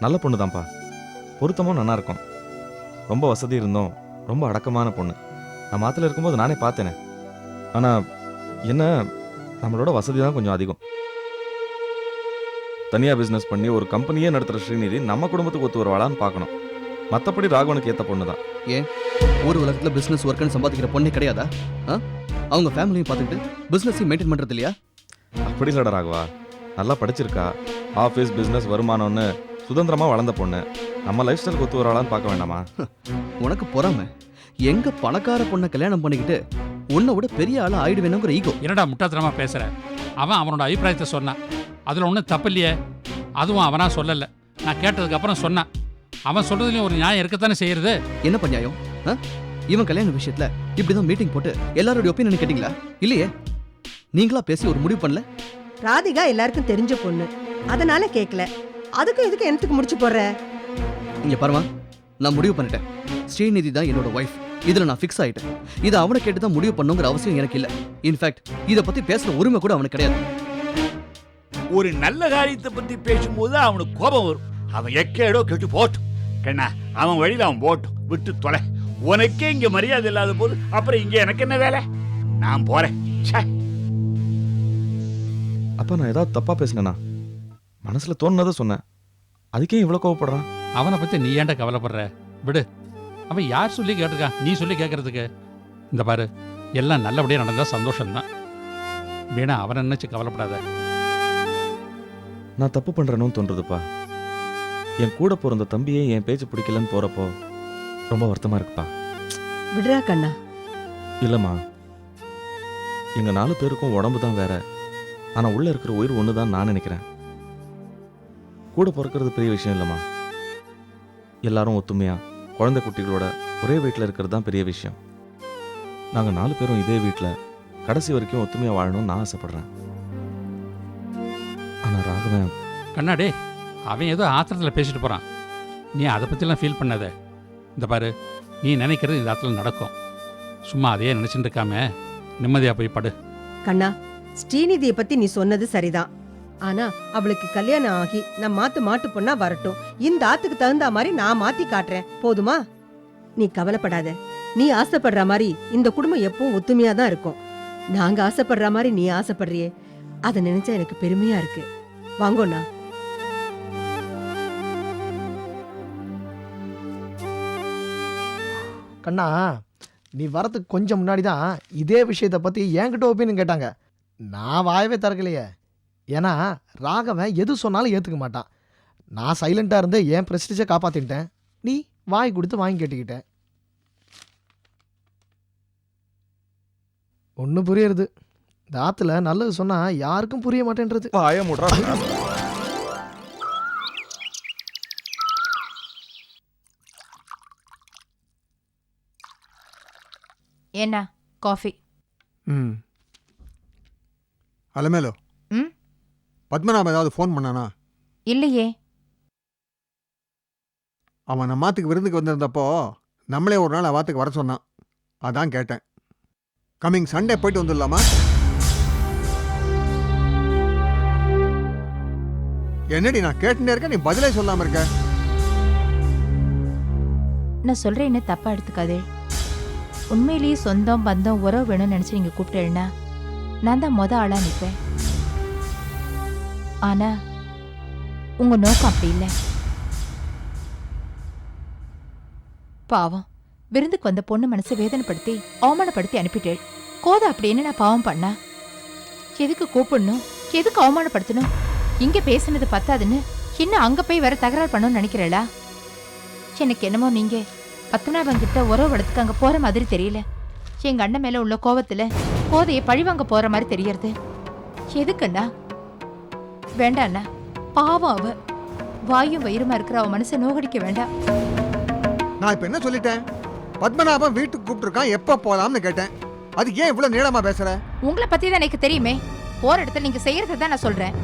நல்ல பொண்ணு தான்ப்பா பொருத்தமும் நல்லா இருக்கும் ரொம்ப வசதி இருந்தோம் ரொம்ப அடக்கமான பொண்ணு. நான் மாத்துல இருக்கும்போது நானே பார்த்தேனே. ஆனா என்ன நம்மளோட வசதி தான் கொஞ்சம் அதிகம். தனியா பிசினஸ் பண்ணி ஒரு கம்பெனியே நடத்துற ஸ்ரீநிதி நம்ம குடும்பத்துக்கு ஒத்து வருவாளான்னு பார்க்கணும். மற்றபடி ராகவனுக்கு ஏத்த பொண்ணு தான் ஒரு உலகத்துல பிசினஸ் ஒர்க்னு சம்பாதிக்கிற பொண்ணே கிடையாதா? ஆ? அவங்க ஃபேமிலியும் பார்த்துக்கிட்டு பிசினஸையும் மெயின்டைன் பண்றது இல்லையா? அப்படி இல்லடா ராகவா. நல்லா படிச்சிருக்கா. ஆஃபீஸ் பிஸ்னஸ் வருமானம்னு சுதந்திரமா வளர்ந்த பொண்ணு. நம்ம லைஃப் ஸ்டைலுக்கு ஒத்து வருவாளான்னு பார்க்க வேண்டாமா? உனக்கு பொறாம. எங்க பணக்கார பொண்ணை கல்யாணம் பண்ணிக்கிட்டு உன்னை விட பெரிய ஆளா ஆயிடுவேணுங்கிற ஈகோ என்னடா முட்டாத்தனமா பேசுற? அவன் அவனோட அபிப்பிராயத்தை சொன்னான். அதுல ஒன்றும் தப்பு இல்லையே அதுவும் அவனா சொல்லல. நான் கேட்டதுக்கு அப்புறம் சொன்னான். அவன் சொல்றதுலயும் ஒரு நியாயம் இருக்கத்தானே செய்யறது? என்ன பஞ்சாயம் ஆ? இவன் கல்யாண விஷயத்துல இப்படிதான் மீட்டிங் போட்டு எல்லாரோட ஒப்பீனியன் கேட்டீங்களா? இல்லையே. நீங்களா பேசி ஒரு முடிவு பண்ணல? ராதிகா எல்லாருக்கும் தெரிஞ்ச பொண்ணு. அதனால கேட்கல அதுக்கும் இதுக்கு என்னத்துக்கு முடிச்சு போடுற? இங்க பாருமா நான் முடிவு பண்ணிட்டேன். ஸ்ரீநிதி தான் என்னோட ஒய்ஃப் இதுல நான் ஃபிக்ஸ் ஆயிட்டேன். இதை அவனை கேட்டு தான் முடிவு பண்ணுங்கிற அவசியம் எனக்கு இல்ல. இன்ஃபேக்ட் இதை பத்தி பேசுற உரிமை கூட அவனுக்கு கிடையாது. ஒரு நல்ல காரியத்தை பத்தி பேசும்போது அவனுக்கு கோபம் வரும். அவன் எக்கேடோ கெட்டு போட்டும். கண்ணா அவன் வழியில அவன் போட்டும். விட்டு தொலை. உனக்கே இங்க மரியாதை இல்லாத போது அப்புறம் இங்க எனக்கு என்ன வேலை? நான் போறேன். ச்சே. அப்பா நான் ஏதாவது தப்பா பேசினேனா? மனசுல தோணுனதை சொன்னேன். அதுக்கே இவ்வளவு கோவப்படுறான். அவனை பத்தி நீ ஏன்டா கவலைப்படுற? விடு. அவன் யார் சொல்லி கேட்டிருக்கான்? நீ சொல்லி கேட்கறதுக்கு இந்த பாரு எல்லாம் நல்லபடியா நடந்தா சந்தோஷம்தான். வீணா அவனை நினைச்சு கவலைப்படாத. நான் தப்பு பண்றேன்னு தோன்றதுப்பா. என் கூட பிறந்த தம்பியே என் பேச்சு பிடிக்கலன்னு போறப்போ ரொம்ப வருத்தமா இருக்குப்பா. விடுறா கண்ணா. இல்லம்மா. எங்க நாலு பேருக்கும் உடம்பு தான் வேற. ஆனா உள்ள இருக்கிற உயிர் ஒன்று தான் நான் நினைக்கிறேன். கூட பிறக்கிறது பெரிய விஷயம் இல்லைம்மா. எல்லாரும் ஒத்துமையா குழந்தை குட்டிகளோட ஒரே வீட்டில் இருக்கிறது தான் பெரிய விஷயம். நாங்கள் நாலு பேரும் இதே வீட்டில் கடைசி வரைக்கும் ஒத்துமையா வாழணும்னு நான் ஆசைப்படுறேன். ஆனா ராகவன் கண்ணாடே அவன் ஏதோ ஆத்திரத்தில் பேசிட்டு போறான். நீ அதை பற்றிலாம் ஃபீல் பண்ணாத. இந்த பாரு நீ நினைக்கிறது இந்த இடத்துல நடக்கும். சும்மா அதையே நினைச்சிட்டு இருக்காம நிம்மதியா போய் படு. கண்ணா ஸ்ரீநிதியை பத்தி நீ சொன்னது சரிதான். ஆனா அவளுக்கு கல்யாணம் ஆகி நான் மாத்து மாட்டு பொண்ணா வரட்டும். இந்த ஆத்துக்கு தகுந்த மாதிரி நான் மாத்தி காட்டுறேன். போதுமா? நீ கவலைப்படாத. நீ ஆசைப்படுற மாதிரி இந்த குடும்பம் எப்பவும் ஒத்துமையா தான் இருக்கும். நாங்க ஆசைப்படுற மாதிரி நீ ஆசைப்படுறியே. அதை நினைச்சா எனக்கு பெருமையா இருக்கு. வாங்கோண்ணா கண்ணா நீ வரதுக்கு கொஞ்சம் முன்னாடி தான் இதே விஷயத்தை பற்றி என்கிட்ட ஒப்பீனியன் கேட்டாங்க. நான் வாயவே திறக்கலையே. ஏன்னா ராகவன் எது சொன்னாலும் ஏற்றுக்க மாட்டான். நான் சைலண்ட்டாக இருந்து என் ப்ரெஸ்டிஜை காப்பாற்றிட்டேன் நீ வாய் கொடுத்து வாங்கி கேட்டுக்கிட்டேன் ஒன்றும் புரியுறது. இந்த ஆற்றுல நல்லது சொன்னால் யாருக்கும் புரிய மாட்டேன்றது. வாய முட்றா. என்ன? ಕಾಫಿ ம். அலமேலோ. ம்? பத்மநாபன் ஏதாவது ஃபோன் பண்ணானா? இல்லையே. அவன் நம்ம மாத்துக்கு விருந்துக்கு வந்திருந்தப்போ நம்மளே ஒரு நாள் அவாத்துக்கு வர சொன்னான். அதான் கேட்டேன். கம்மிங் சண்டே போயிட்டு வந்துடலாமா? என்னடி நான் கேட்டுனே இருக்கேன் நீ பதிலே சொல்லாம இருக்க. நான் சொல்றேன்னு தப்பா எடுத்துக்காதே. உண்மையிலேயே சொந்தம் பந்தம் உறவு வேணும்னு நினைச்சு நீங்க கூப்பிட்டேன்னா நான் தான் மொத ஆளா நிப்பேன். ஆனா உங்க நோக்கம் அப்படி இல்லை. பாவம். விருந்துக்கு வந்த பொண்ணு மனசை வேதனைப்படுத்தி அவமானப்படுத்தி அனுப்பிட்டேள். கோதை அப்படி என்ன நான் பாவம் பண்ணா? எதுக்கு கூப்பிடணும்? எதுக்கு அவமானப்படுத்தணும்? இங்க பேசுனது பத்தாதுன்னு இன்னும் அங்க போய் வேற தகராறு பண்ணணும்னு நினைக்கிறேளா? எனக்கு என்னமோ நீங்க பத்மநாபன் கிட்ட உறவு வளர்த்துக்கு அங்க போற மாதிரி தெரியல. எங்க அண்ணன் மேல உள்ள கோவத்துல கோதையை பழிவாங்க போற மாதிரி தெரியறது. எதுக்குண்ணா? வேண்டாம் அண்ணா. பாவம் அவ. வாயும் வயிறுமா இருக்கிற அவ மனசை நோகடிக்க வேண்டாம் நான் இப்ப என்ன சொல்லிட்டேன்? பத்மநாபன் வீட்டுக்கு கூப்பிட்டுருக்கான் எப்ப போலாம்னு கேட்டேன். அது ஏன் இவ்வளவு நீளமா பேசுற? உங்களை பத்தி தான் எனக்கு தெரியுமே. போற இடத்துல நீங்க செய்யறதை தான் நான் சொல்றேன்.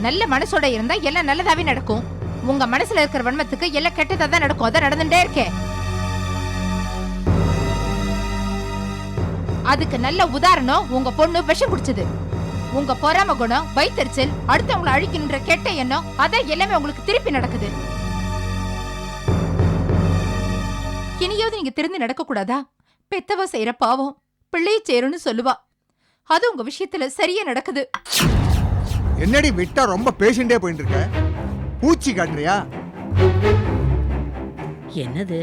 நல்ல மனசோட இருந்தா எல்லாம் நல்லதாவே நடக்கும். உங்க மனசுல இருக்கிற வன்மத்துக்கு எல்லாம் கெட்டதா தான் நடக்கும். அதான் நடந்துட்டே இருக்கேன் அதுக்கு நல்ல உதாரணம் உங்க பொண்ணு விஷம் குடிச்சது. உங்க பொறாம குணம் வைத்தறிச்சல் அடுத்தவங்களை அழிக்கணுன்ற கெட்ட எண்ணம் அதை எல்லாமே உங்களுக்கு திருப்பி நடக்குது. இனியாவது நீங்க திருந்து நடக்க கூடாதா பெத்தவ செய்யற பாவம் பிள்ளைய சேரும்னு சொல்லுவா. அது உங்க விஷயத்துல சரியா நடக்குது. என்னடி விட்டா ரொம்ப பேஷண்டே போயிட்டு இருக்க பூச்சி காட்டுறியா? என்னது?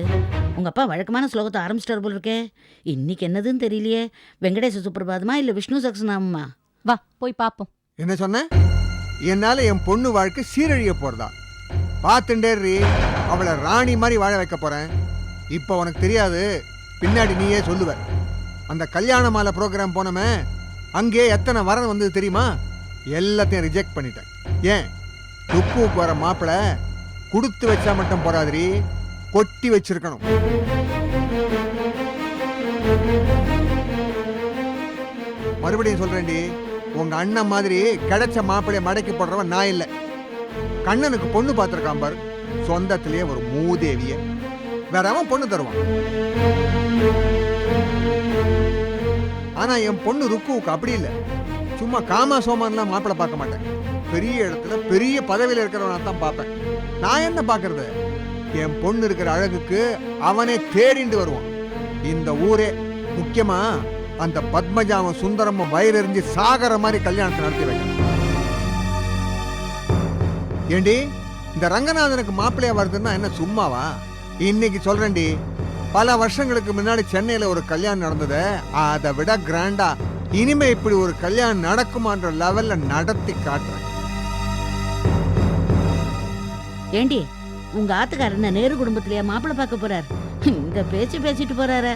உங்கள் அப்பா வழக்கமான ஸ்லோகத்தை ஆரம்பிச்சிட்டார் போல் இருக்கே இன்னைக்கு என்னதுன்னு தெரியலையே. வெங்கடேச சுப்பிரபாதமா இல்லை விஷ்ணு சக்ஸனாமா வா போய் பாப்போம். என்ன சொன்ன? என்னால என் பொண்ணு வாழ்க்கை சீரழிய போறதா? பார்த்துட்டேரி அவளை ராணி மாதிரி வாழ வைக்க போறேன். இப்போ உனக்கு தெரியாது. பின்னாடி நீயே சொல்லுவ. அந்த கல்யாண மாலை ப்ரோக்ராம் போனமே அங்கே எத்தனை வரன் வந்தது தெரியுமா? எல்லாத்தையும் ரிஜெக்ட் பண்ணிட்டேன். ஏன்? ருக்குவுக்கு வர மாப்பிள கொடுத்து வச்சா மட்டும் போறாதிரி கொட்டி வச்சிருக்கணும். மறுபடியும் சொல்றேன்டி. உங்க அண்ணன் மாதிரி கிடைச்ச மாப்பிளைய மடக்கி போடுறவன் நான் இல்லை. கண்ணனுக்கு பொண்ணு பார்த்துருக்கான் பாரு. சொந்தத்திலேயே ஒரு மூதேவிய. வேற அவன் பொண்ணு தருவான். ஆனா என் பொண்ணு ருக்குவுக்கு அப்படி இல்லை. சும்மா காமா சோமான்லாம் மாப்பிளை பார்க்க மாட்டேன். பெரிய இடத்துல பெரிய பதவியில் இருக்கிறவனா தான் பார்ப்பேன். நான் என்ன பார்க்கறது? என் பொண்ணு இருக்கிற அழகுக்கு அவனே தேடிண்டு வருவான். இந்த ஊரே முக்கியமா அந்த பத்மஜாவும் சுந்தரமும் வயிறெறிஞ்சு சாகர மாதிரி கல்யாணத்தை நடத்தி வைக்கணும். ஏண்டி இந்த ரங்கநாதனுக்கு மாப்பிள்ளையா வருதுன்னா என்ன சும்மாவா? இன்னைக்கு சொல்றேன்டி பல வருஷங்களுக்கு முன்னாடி சென்னையில ஒரு கல்யாணம் நடந்தது. அதை விட கிராண்டா இனிமே இப்படி ஒரு கல்யாணம் நடக்குமான்ற லெவல்ல நடத்தி காட்டுறேன். ஏண்டி உங்க ஆத்துக்காரர் நேரு குடும்பத்திலேயே மாப்பிள்ளை பார்க்க போறாரு? இந்த பேச்சு பேசிட்டு போறாரு.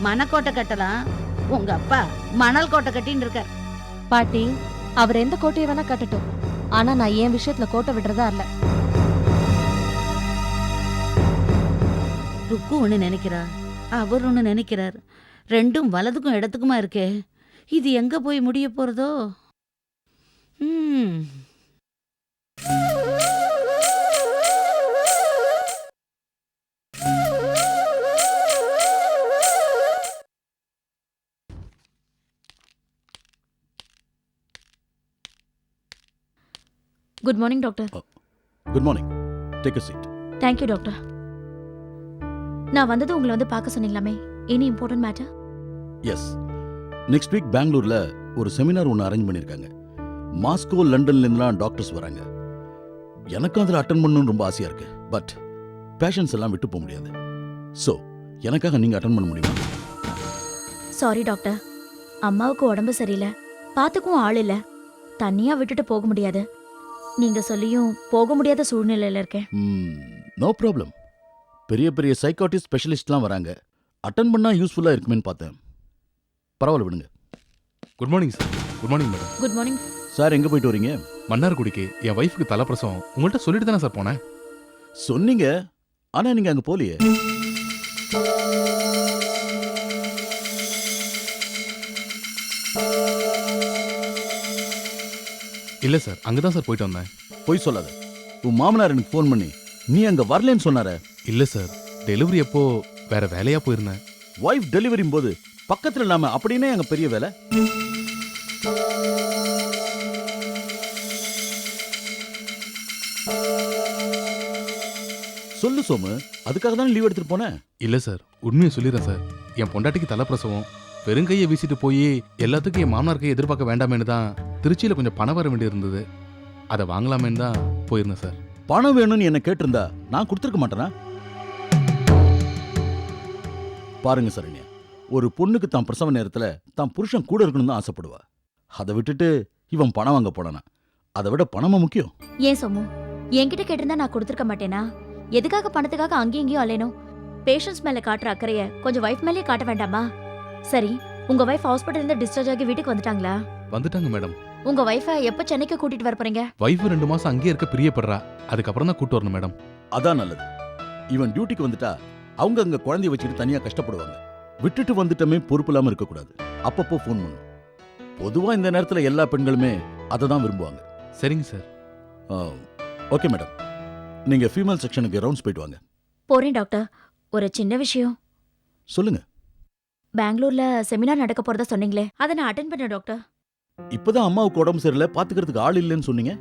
மணக்கோட்டை கட்டலாம். உங்க அப்பா மணல் கோட்டை கட்டின்னு இருக்கார். பாட்டி அவர் எந்த கோட்டையை வேணா கட்டட்டும். ஆனா நான் என் விஷயத்துல கோட்டை விடுறதா இல்ல. ருக்கு ஒன்று நினைக்கிறா அவர் ஒன்று நினைக்கிறார். ரெண்டும் வலதுக்கும் இடத்துக்குமா இருக்கே. இது எங்க போய் முடிய போறதோ? ம் good morning doctor good morning take a seat thank you doctor நான் வந்தது உங்களை வந்து பார்க்க சொன்னீங்களாமே? Any important matter yes next week பெங்களூர்ல ஒரு செமினார் ஒன்று அரேஞ்ச் பண்ணியிருக்காங்க. மாஸ்கோ லண்டன்லேருந்துலாம் டாக்டர்ஸ் வராங்க. எனக்கும் அதில் அட்டன் பண்ணணும்னு ரொம்ப ஆசையாக இருக்கு. பட் பேஷன்ஸ் எல்லாம் விட்டு போக முடியாது. ஸோ எனக்காக நீங்கள் அட்டன் பண்ண முடியுமா? சாரி டாக்டர் அம்மாவுக்கு உடம்பு சரியில்லை. பார்த்துக்கும் ஆள் இல்ல. தனியா விட்டுட்டு போக முடியாது. நீங்க சொல்லியும் போக முடியாத சூழ்நிலையில இருக்கேன். நோ ப்ராப்ளம் பெரிய பெரிய சைக்காட்டிஸ்ட் ஸ்பெஷலிஸ்ட்லாம் வராங்க. அட்டன் பண்ணால் யூஸ்ஃபுல்லாக இருக்குமேன்னு பார்த்தேன். பரவாயில்ல விடுங்க. Good morning sir good morning madam good morning sir எங்கே போயிட்டு வரீங்க? மன்னார்குடிக்கு. என் ஒய்ஃபுக்கு தலைப்பிரசவம். உங்கள்கிட்ட சொல்லிட்டு தானே சார் போனேன். சொன்னீங்க. ஆனால் நீங்கள் அங்கே போகலையே. இல்லை சார் அங்கே தான் சார் போயிட்டு வந்தேன். போய் சொல்லாத. உன் மாமனார் எனக்கு ஃபோன் பண்ணி நீ அங்கே வரலன்னு சொன்னாரே. இல்லை சார் டெலிவரி அப்போ வேற வேலையாக போயிருந்தேன். ஒய்ஃப் டெலிவரியும் போது பக்கத்தில் இல்லாமல் அப்படின்னே அங்கே பெரிய வேலை? சொல்லு சோமு அதுக்காக தானே லீவ் எடுத்துட்டு போனேன் இல்லை சார் உண்மையை சொல்லிடுறேன் சார். என் பொண்டாட்டிக்கு தலைப்பிரசவம் வெறுங்கையை வீசிட்டு போய் எல்லாத்துக்கும் என் மாமனார் கையை எதிர்பார்க்க வேண்டாமேன்னு தான் திருச்சியில் கொஞ்சம் பணம் வர வேண்டியிருந்தது அதை வாங்கலாமேன்னு தான் போயிருந்தேன் சார். பணம் வேணும்னு என்ன கேட்டிருந்தா நான் கொடுத்துருக்க மாட்டேனா? பாருங்க சரண்யா ஒரு பொண்ணுக்கு தான் பிரசவ நேரத்துல தான் புருஷன் கூட இருக்கணும்னு தான் ஆசைப்படுவா. அதை விட்டுட்டு இவன் பணம் வாங்க போனானா? அதை விட பணமா முக்கியம்? ஏன் சோமு? என்கிட்ட கேட்டிருந்தா நான் கொடுத்துருக்க மாட்டேனா? எதுக்காக பணத்துக்காக அங்கேயும் இங்கேயும் அலையணும்? பேஷண்ட்ஸ் மேல காட்டுற அக்கறைய கொஞ்சம் வைஃப் மேலேயே காட்ட வேண்டாமா? சரி உங்க வைஃப் ஹாஸ்பிட்டல்ல இருந்து டிஸ்சார்ஜ் ஆகி வீட்டுக்கு வந்துட்டாங்களா? வந்துட்டாங்க மேடம். உங்க வைஃபை எப்ப சென்னைக்கு கூட்டிட்டு வர போறீங்க? ஒய்ஃபு ரெண்டு மாதம் அங்கேயே இருக்க பிரியப்படுறா. அதுக்கப்புறம் தான் கூட்டு வரணும் மேடம். அதான் நல்லது. இவன் டியூட்டிக்கு வந்துட்டா அவங்க அங்க குழந்தைய வச்சுட்டு தனியா கஷ்டப்படுவாங்க. விட்டுட்டு வந்துட்டமே பொறுப்பு இல்லாம இருக்கக்கூடாது. அப்பப்போ ஃபோன் பண்ணும் பொதுவா இந்த நேரத்துல எல்லா பெண்களுமே அதை தான் விரும்புவாங்க. சரிங்க சார். Okay madam. நீங்க ஃபீமேல் செக்ஷனுக்கு ரவுண்ட்ஸ் போயிட்டு வாங்க. போறேன் டாக்டர் ஒரு சின்ன விஷயம். சொல்லுங்க. பெங்களூர்ல செமினார் நடக்க போறதா சொன்னீங்களே அதை நான் அட்டென்ட் பண்ணேன் டாக்டர் இப்பதான் அம்மாவுக்கு உடம்பு சரியில்லை பாத்துக்கிறதுக்கு ஆள் இல்லைன்னு சொன்னீங்க?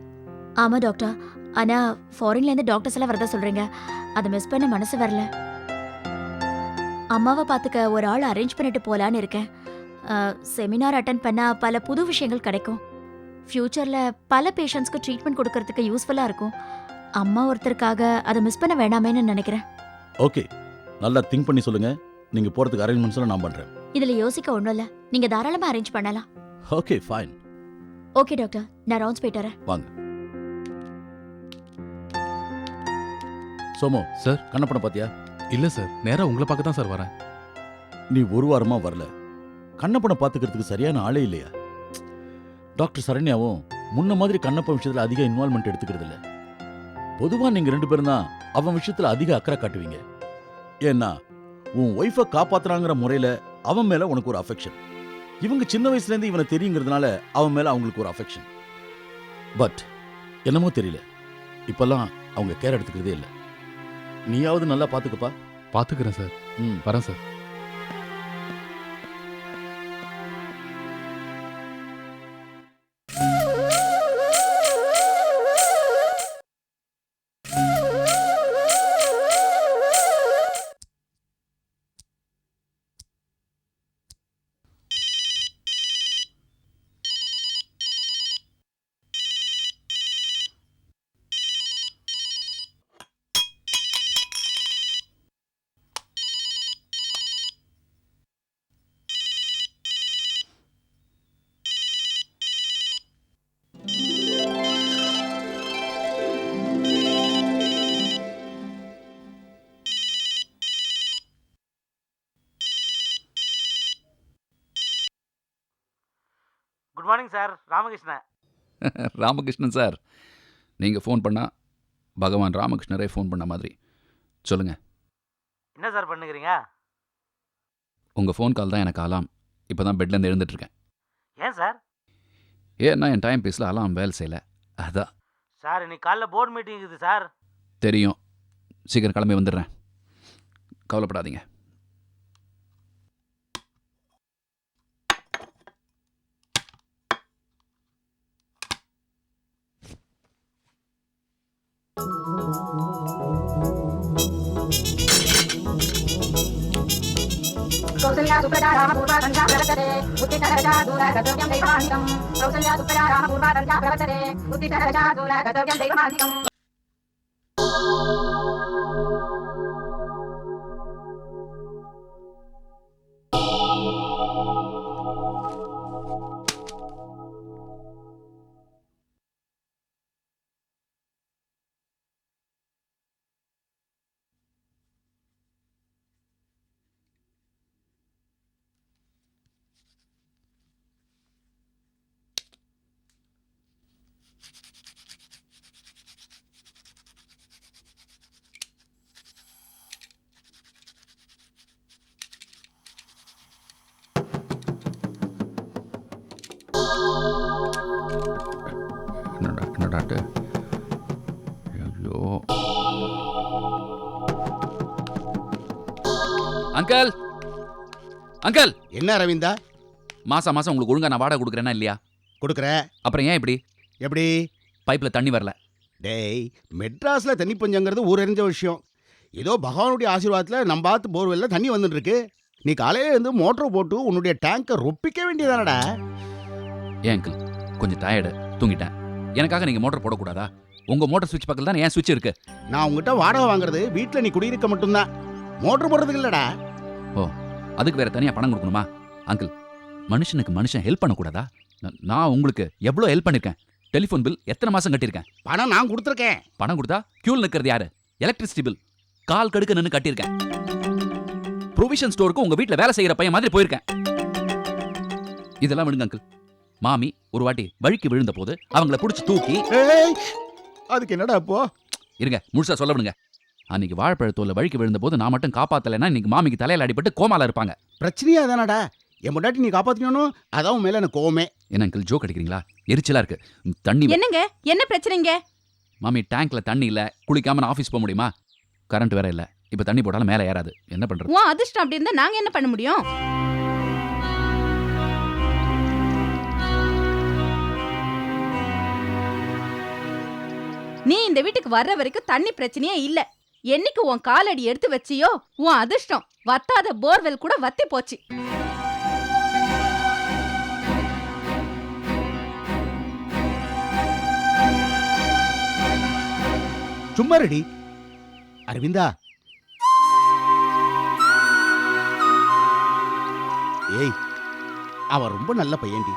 ஆமா டாக்டர் ஆனா ஃபாரின்ல இருந்து டாக்டர்ஸ் எல்லாம் வரதா சொல்றீங்க. அதை மிஸ் பண்ண மனசு வரல. அம்மாவை பார்த்துக்க ஒரு ஆள் அரேஞ்ச் பண்ணிட்டு போலான்னு இருக்கேன். செமினார் அட்டன் பண்ணா பல புது விஷயங்கள் கிடைக்கும். ஃப்யூச்சர்ல பல பேஷண்ட்ஸ்க்கு ட்ரீட்மெண்ட் கொடுக்கறதுக்கு யூஸ்ஃபுல்லா இருக்கும். அம்மா ஒருத்தருக்காக அதை மிஸ் பண்ண வேணாமேன்னு நினைக்கிறேன். ஓகே நல்லா திங்க் பண்ணி சொல்லுங்க. நீங்க போறதுக்கு அரேஞ்ச்மெண்ட்ஸ் நான் பண்றேன். இதுல யோசிக்க ஒண்ணும் இல்ல நீங்க தாராளமா அரேஞ்ச் பண்ணலாம். ஓகே ஃபைன் ஓகே டாக்டர் நான் ரவுண்ட்ஸ் போயிட்டு வரேன். வாங்க. சோமோ சார் கண்ணப்படம் பாத்தியா? இல்ல சார் நேரா உங்களை பார்க்க தான் சார் வரேன். நீ ஒரு வாரமா வரல. கண்ணப்படம் பாத்துக்கிறதுக்கு சரியான ஆளே இல்லையா? டாக்டர் சரண்யாவும் முன்ன மாதிரி கண்ணப்பன் விஷயத்துல அதிக இன்வால்மெண்ட் எடுத்துக்கிறது இல்ல பொதுவா நீங்க ரெண்டு பேரும் தான் அவன் விஷயத்துல அதிக அக்கறை காட்டுவீங்க. ஏன்னா உன் ஒய்ஃபை காப்பாத்துறாங்கிற முறையில அவன் மேல உனக்கு ஒரு அஃபெக்ஷன் இவங்க சின்ன வயசுல இருந்து இவனை தெரியுங்கிறதுனால அவன் மேல அவங்களுக்கு ஒரு அஃபெக்ஷன் பட் என்னமோ தெரியல. இப்பெல்லாம் அவங்க கேர் எடுத்துக்கிறதே இல்ல. நீயாவது நல்லா பாத்துக்கப்பா. பாத்துக்கிறேன் சார். ம். வரேன் sir. Morning sir. Ramakrishnan Ramakrishnan sir. நீங்கள் ஃபோன் பண்ணால் பகவான் ராமகிருஷ்ணரே ஃபோன் பண்ண மாதிரி. சொல்லுங்கள் என்ன சார் பண்ணுகிறீங்க? உங்கள் ஃபோன் கால் தான் எனக்கு அலாம் இப்போ தான் பெட்லேருந்து எழுந்துட்டுருக்கேன். ஏன் சார்? ஏன்னா என் டைம் பீஸில் அலாம் வேலை செய்யலை. அதான் சார் இன்னைக்கு காலைல போர்டு மீட்டிங் இருக்குது சார். தெரியும். சீக்கிரம் கிளம்பி வந்துடுறேன். கவலைப்படாதீங்க. कौसल्या सुप्रजा राम पूर्वा संख्या प्रवर्तते उत्तिष्ठ रजा दूर गतव्यं दैवमानिकं कौसल्या सुप्रजा पूर्वा संख्या प्रवर्तते उत्तिष्ठ रजा गतव्यं दैवमानिकं என்னடாட்டு ஐயோ அங்கிள் அங்கிள் என்ன அரவிந்தா? மாசம் மாசம் உங்களுக்கு ஒழுங்கா நான் வாடகை கொடுக்குறேன்னா இல்லையா? கொடுக்குற. அப்புறம் ஏன் இப்படி? எப்படி? பைப்பில் தண்ணி வரல. டேய் மெட்ராஸ்ல தண்ணி பஞ்சங்கிறது ஊரறிஞ்ச விஷயம். ஏதோ பகவானுடைய ஆசீர்வாதத்தில் நம்ம பார்த்து போர்வெல்ல தண்ணி வந்துட்டு இருக்கு நீ காலையில இருந்து மோட்டர் போட்டு உன்னுடைய டேங்கை ரொப்பிக்க வேண்டியதானடா? ஏன் அங்கிள் கொஞ்சம் டயர்டு தூங்கிட்டேன். எனக்காக நீங்க மோட்டர் போடக்கூடாதா? உங்க மோட்டர் சுவிட்ச் பக்கத்துல தான் ஏன் சுவிட்ச் இருக்கு? நான் உங்ககிட்ட வாடகை வாங்குறது வீட்டில் நீ குடியிருக்க மட்டும்தான். மோட்டர் போடுறதுக்கு இல்லடா. அதுக்கு வேற தனியா பணம் கொடுக்கணுமா? அங்கிள் மனுஷனுக்கு மனுஷன் ஹெல்ப் பண்ணக்கூடாதா? நான்- உங்களுக்கு எவ்வளோ ஹெல்ப் பண்ணிருக்கேன்? டெலிஃபோன் பில் எத்தனை மாசம் கட்டியிருக்கேன்? பணம் நான் கொடுத்துருக்கேன். பணம் கொடுத்தா கியூல் நிற்கிறது யாரு? எலக்ட்ரிசிட்டி பில் கால் கடுக்க நின்று கட்டியிருக்கேன். ப்ரொவிஷன் ஸ்டோருக்கு உங்க வீட்ல வேலை செய்யற பையன் மாதிரி போயிருக்கேன். இதெல்லாம் விடுங்க அங்கிள் மாமி ஒரு வாட்டி வழுக்கி விழுந்த போது அவங்கள பிடிச்சி தூக்கி ஏய் அதுக்கு என்னடா இப்போ இருங்க முழுசா சொல்ல விடுங்க அன்னைக்கு வாழைப்பழத்தோல வழுக்கி விழுந்த போது நான் மட்டும் காப்பாத்தலைன்னா இன்னைக்கு மாமிக்கு தலையில அடிபட்டு கோமால இருப்பாங்க. பிரச்சனையா தானடா என் முன்னாடி நீ காப்பாத்திக்கணும் அதான் மேல எனக்கு கோவமே. என்ன அங்கிள் ஜோக் அடிக்கிறீங்களா? எரிச்சலா இருக்கு. தண்ணி என்னங்க? என்ன பிரச்சனைங்க மாமி டேங்க்ல தண்ணி இல்ல. குளிக்காம நான் ஆஃபீஸ் போக முடியுமா? கரண்ட் வேற இல்ல. இப்ப தண்ணி போட்டாலும் மேலே ஏறாது. என்ன பண்றது? அதிர்ஷ்டம் அப்படி இருந்தா நாங்க என்ன பண்ண முடியும்? நீ இந்த வீட்டுக்கு வர்ற வரைக்கும் தண்ணி பிரச்சனையே இல்ல. என்னைக்கு உன் காலடி எடுத்து வச்சியோ உன் அதிர்ஷ்டம் வத்தாத போர்வெல் கூட வத்தி போச்சு. சும்மா ரெடி அரவிந்தா. ஏய் அவன் ரொம்ப நல்ல பையன்டி.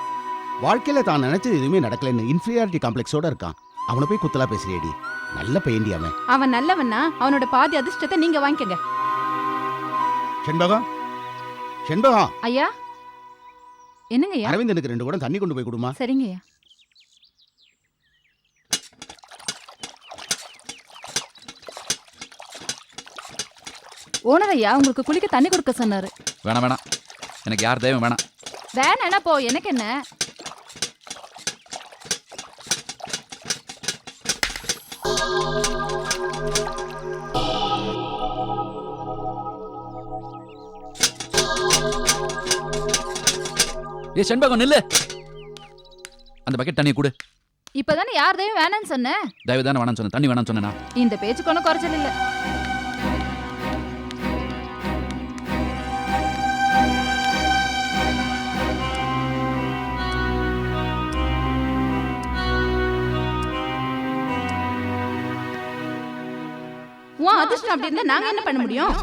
வாழ்க்கையில தான் நினைச்சது எதுவுமே நடக்கலைன்னு இன்ஃபீரியாரிட்டி காம்ப்ளெக்ஸோட இருக்கான். அவனை போய் குத்தலா பேசுறியேடி. நல்ல பையன்டி அவன். அவன் நல்லவன்னா அவனோட பாதி அதிர்ஷ்டத்தை நீங்க வாங்கிக்கங்க. செண்பகம்? செண்பகம்? ஐயா? என்னங்கய்யா? அரவிந்தனுக்கு ரெண்டு குடம் தண்ணி கொண்டு போய் கொடுமா. சரிங்கய்யா. ஓனர் ஐயா உங்களுக்கு குளிக்க தண்ணி கொடுக்க சொன்னாரு. வேணாம் வேணாம். எனக்கு யார் தெய்வம் வேணாம். வேணா போ எனக்கு என்ன? ஏ செண்பகம் நில்லு. அந்த பக்கெட் தண்ணியை கொடு. இப்பதானே யார் தெய்வம் வேணான்னு சொன்னேன் தயவு தானே வேணாம்னு சொன்னேன் தண்ணி வேணாம்னு சொன்னேனா? இந்த பேச்சுக்கு ஒன்றும் குறைச்சல் இல்ல. உன் அதிர்ஷ்டம் அப்படி இருந்தா நாங்க என்ன பண்ண முடியும்?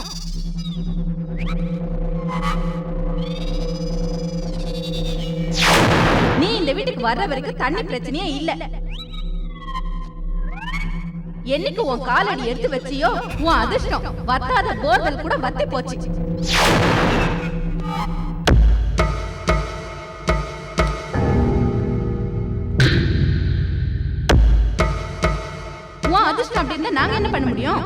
இந்த வீட்டுக்கு வர்ற வரைக்கும் தண்ணி பிரச்சனையே இல்ல. என்னைக்கு உன் காலடி எடுத்து வச்சியோ உன் அதிர்ஷ்டம் வத்தாத போர்வெல் கூட வத்தி போச்சு. உன் அதிர்ஷ்டம் அப்படின்னா நாங்க என்ன பண்ண முடியும்?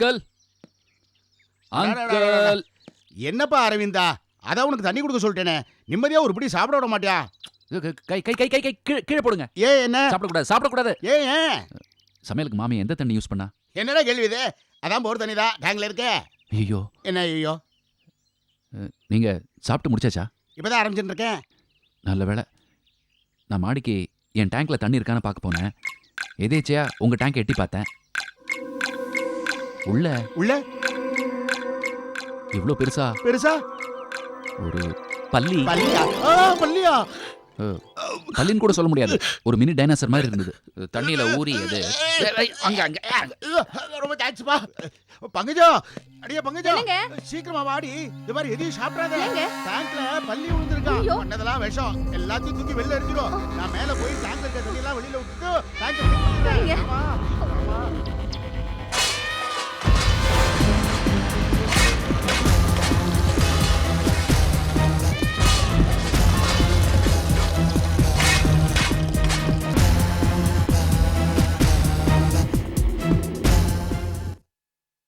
அங்கிள். அங்கிள். என்னப்பா அரவிந்தா? அதான் உனக்கு தண்ணி கொடுக்க சொல்லிட்டேனே. நிம்மதியா ஒரு பிடி சாப்பிட விட மாட்டியா? கை கை கை கை கை கீழே போடுங்க. ஏ என்ன? சாப்பிடக்கூடாது சாப்பிடக்கூடாது. ஏன் ஏன்? சமையலுக்கு மாமி எந்த தண்ணி யூஸ் பண்ணா? என்னடா கேள்வி இது? அதான் போர் தண்ணி தான் டேங்க்ல இருக்கே. ஐயோ. என்ன ஐயோ? நீங்க சாப்பிட்டு முடிச்சாச்சா? இப்பதான் ஆரம்பிச்சுட்டு இருக்கேன். நல்ல வேளை. நான் மாடிக்கு என் டேங்க்ல தண்ணி இருக்கான்னு பார்க்க போனேன். எதேச்சியா உங்க டேங்க் எட்டி பார்த்தேன். உள்ள? உள்ள? இவ்வளோ பெருசா? பெருசா? ஒரு பல்லி. பள்ளியா ஆ பள்ளியா அஹ், பல்லின்னு கூட சொல்ல முடியாது. ஒரு மினி டைனாசர் மாதிரி இருந்தது. தண்ணியில ஊறி அது. அங்க அங்க. ரொம்ப தேங்க்ஸ்ப்பா பங்கஜா அடியே பங்கஜா. சீக்கிரமா வாடி. இந்த மாதிரி எதையும் சாப்பிடாத. டேங்க்ல பள்ளி விழுந்திருக்கான் பண்ணதெல்லாம் விஷம். எல்லாத்தையும் தூக்கி வெளில எரிஞ்சிடும் நான் மேல போய் டேங்க்ல இருக்க தண்ணி எல்லாம் வெளியில விட்டுட்டு டேங்க்